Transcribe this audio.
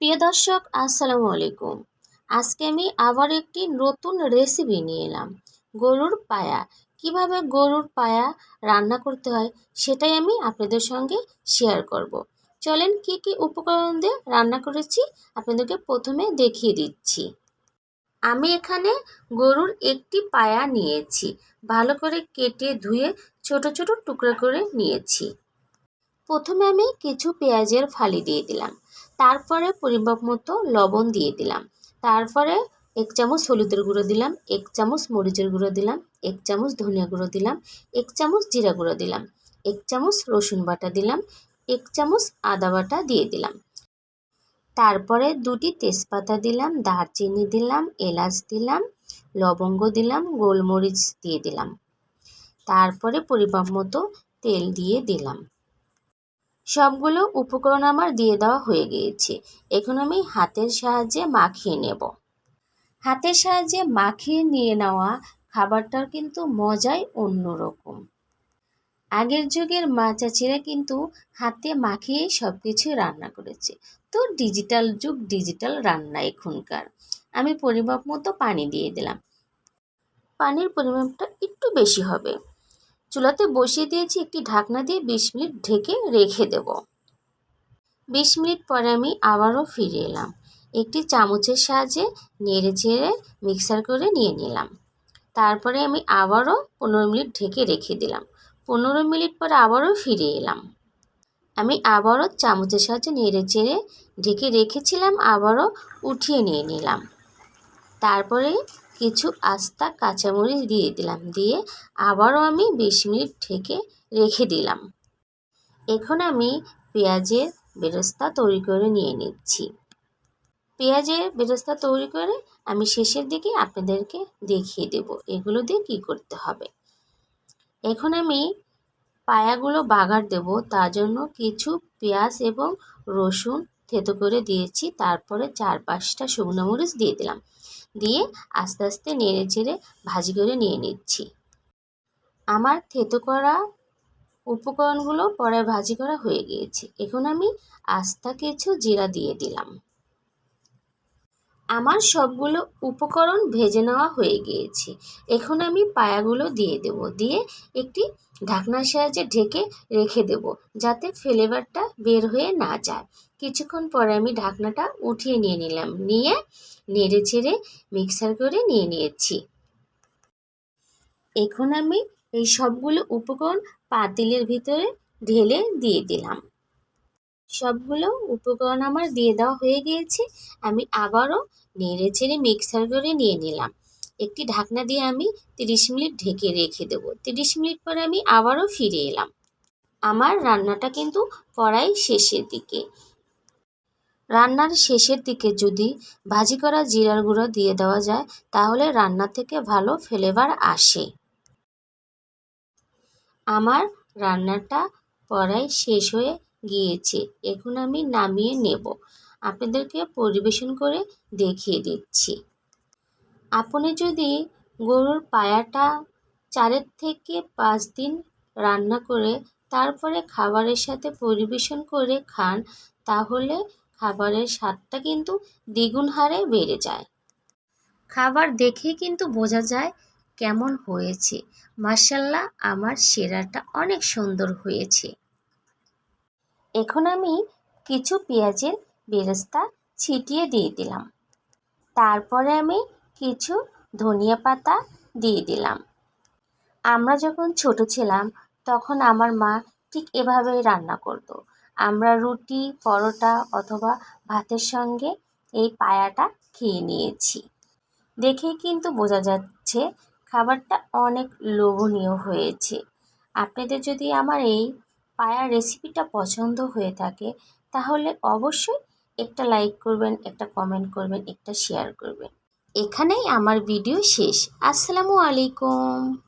প্রিয় দর্শক, আসসালামু আলাইকুম। আজকে আমি আবার একটি নতুন রেসিপি নিয়ে এলাম। গরুর পায়া। কীভাবে গরুর পায়া রান্না করতে হয় সেটাই আমি আপনাদের সঙ্গে শেয়ার করব। চলেন কি কি উপকরণ দিয়ে রান্না করেছি আপনাদেরকে প্রথমে দেখিয়ে দিচ্ছি। আমি এখানে গরুর একটি পায়া নিয়েছি। ভালো করে কেটে ধুয়ে ছোট ছোট টুকরো করে নিয়েছি। প্রথমে আমি কিছু পেঁয়াজের ফালি দিয়ে দিলাম। তারপরে পরিমাপ মতো লবণ দিয়ে দিলাম। তারপরে এক চামচ হলুদের গুঁড়ো দিলাম, এক চামচ মরিচের গুঁড়ো দিলাম, এক চামচ ধনিয়া গুঁড়ো দিলাম, এক চামচ জিরা গুঁড়ো দিলাম, এক চামচ রসুন বাটা দিলাম, এক চামচ আদা বাটা দিয়ে দিলাম। তারপরে দুটি তেজপাতা দিলাম, দারচিনি দিলাম, এলাচ দিলাম, লবঙ্গ দিলাম, গোলমরিচ দিয়ে দিলাম। তারপরে পরিমাপ মতো তেল দিয়ে দিলাম। সবগুলো উপকরণ আমার দিয়ে দেওয়া হয়ে গিয়েছে। এখন আমি হাতের সাহায্যে মাখিয়ে নেব। হাতের সাহায্যে মাখিয়ে নিয়ে নেওয়া খাবারটার কিন্তু মজাই অন্যরকম। আগের যুগের মা চাচিরা কিন্তু হাতে মাখিয়েই সব কিছু রান্না করেছে। তো ডিজিটাল যুগ, ডিজিটাল রান্না এখনকার। আমি পরিমাপ মতো পানি দিয়ে দিলাম। পানির পরিমাপটা একটু বেশি হবে। চুলাতে বসিয়ে দিয়েছি একটি ঢাকনা দিয়ে বিশ মিনিট ঢেকে রেখে দেব। বিশ মিনিট পরে আমি আবারও ফিরে এলাম। একটি চামচের সাহায্যে নেড়ে চেড়ে মিক্সার করে নিয়ে নিলাম। তারপরে আমি আবারও পনেরো মিনিট ঢেকে রেখে দিলাম। পনেরো মিনিট পরে আবারও ফিরে এলাম। আমি আবারও চামচের সাহায্যে নেড়ে চেড়ে ঢেকে রেখেছিলাম, আবারও উঠিয়ে নিয়ে নিলাম। তারপরে কিছু আস্তা কাঁচামরিচ দিয়ে দিলাম। দিয়ে আবারও আমি বিশ মিনিট ঢেকে রেখে দিলাম। এখন আমি পেঁয়াজের বেরেস্তা তৈরি করে নিয়ে নিচ্ছি। পেঁয়াজের বেরেস্তা তৈরি করে আমি শেষের দিকে আপনাদেরকে দেখিয়ে দেব এগুলো দিয়ে কী করতে হবে। এখন আমি পায়াগুলো বাগার দেব, তার জন্য কিছু পেঁয়াজ এবং রসুন থেতো করে দিয়েছি। তারপরে চার পাঁচটা শুকনো মরিচ দিয়ে দিলাম। দিয়ে আস্তে আস্তে নেড়ে ছেড়ে ভাজি করে নিয়ে নিচ্ছি। আমার থেতো করা উপকরণগুলো পরে ভাজি করা হয়ে গিয়েছে। এখন আমি আস্তা কিছু জিরা দিয়ে দিলাম। আমার সবগুলো উপকরণ ভেজে নেওয়া হয়ে গিয়েছে। এখন আমি পায়াগুলো দিয়ে দেব। দিয়ে একটি ঢাকনার সাহায্যে ঢেকে রেখে দেব যাতে ফ্লেভারটা বের হয়ে না যায়। কিছুক্ষণ পরে আমি ঢাকনাটা উঠিয়ে নিয়ে নিলাম। নিয়ে নেড়ে ছেড়ে মিক্সার করে নিয়ে নিয়েছি। এখন আমি এই সবগুলো উপকরণ পাতিলের ভিতরে ঢেলে দিয়ে দিলাম। সবগুলো উপকরণ আমার দিয়ে দেওয়া হয়ে গিয়েছে। আমি আবারও নেড়ে চেড়ে মিক্সার করে নিয়ে নিলাম। একটি ঢাকনা দিয়ে আমি তিরিশ মিনিট ঢেকে রেখে দেবো। তিরিশ মিনিট পরে আমি আবারও ফিরে এলাম। আমার রান্নাটা কিন্তু কড়াই শেষের দিকে। রান্নার শেষের দিকে যদি ভাজি করা জিরার গুঁড়ো দিয়ে দেওয়া যায়, তাহলে রান্না থেকে ভালো ফ্লেভার আসে। আমার রান্নাটা কড়াই শেষ হয়ে গিয়েছে। এখন আমি নামিয়ে নেব। আপনাদেরকে পরিবেশন করে দেখিয়ে দিচ্ছি। আপনি যদি গরুর পায়াটা চারের থেকে পাঁচ দিন রান্না করে তারপরে খাবারের সাথে পরিবেশন করে খান, তাহলে খাবারের স্বাদটা কিন্তু দ্বিগুণ হারে বেড়ে যায়। খাবার দেখে কিন্তু বোঝা যায় কেমন হয়েছে। মার্শাল্লাহ আমার সেরাটা অনেক সুন্দর হয়েছে। এখন আমি কিছু পেঁয়াজের বেরেস্তা ছিটিয়ে দিয়ে দিলাম। তারপরে আমি কিছু ধনিয়া পাতা দিয়ে দিলাম। আমরা যখন ছোট ছিলাম, তখন আমার মা ঠিক এভাবেই রান্না করতো। আমরা রুটি, পরোটা অথবা ভাতের সঙ্গে এই পায়াটা খেয়ে নিয়েছি। দেখেই কিন্তু বোঝা যাচ্ছে, খাবারটা অনেক লোভনীয় হয়েছে। আপনাদের যদি আমার এই পায়ার রেসিপিটা পছন্দ হয়ে থাকে, তাহলে অবশ্যই একটা লাইক করবেন, একটা কমেন্ট করবেন, একটা শেয়ার করবেন। এখানেই আমার ভিডিও শেষ। আসসালামু আলাইকুম।